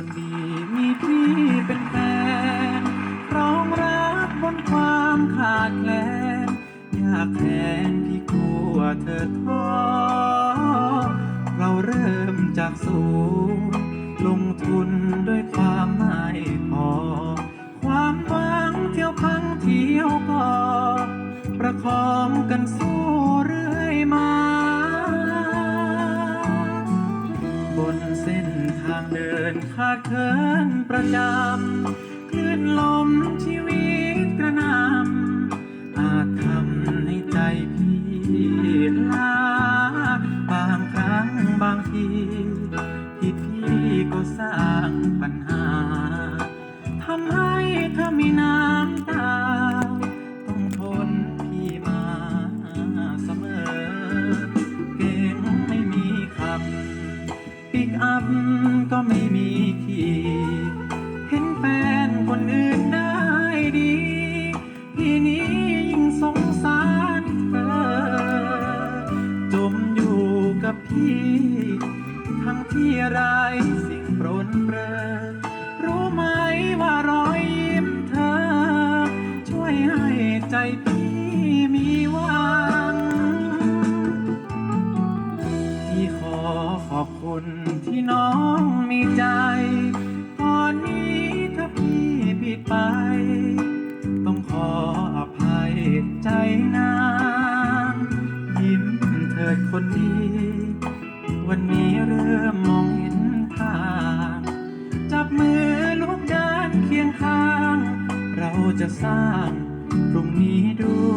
คนดีมีพี่เป็นแฟนร้องรักบนความขาดแคลนอยากแทนที่กลัวเธอท้อเราเริ่มจากศูนย์ลงทุนด้วยความไม่พอ ความหวังเที่ยวพังเที่ยวก่อประคองกันสู้ บนเส้นทางเดินขาดเคินประจำคลื่นลมชีวิตกระนำอาจทำให้ใจพี่ล้าบางครั้งบางทีที่พี่ก็สร้างปัญหาทำให้ำกอัพก็ไม่มีขี่เห็นแฟนคนอื่นได้ดี ทีนี้ยิ่งสงสารเธอ จมอยู่กับพี่ ทั้งที่ไรายสิ่งปรนเปรอรู้ไหมว่ารอยยิ้มเธอ ช่วยให้ใจพี่มีวัง บคุณที่น้องมีใจ ตอนนี้ถ้าพี่ผิดไป ต้องขออภัยใจนางยิ้มเถิดคนดี วันนี้เริ่มมองเห็นทาง จับมือลูกเดินเคียงข้าง เราจะสร้างพรุ่งนี้ด้วย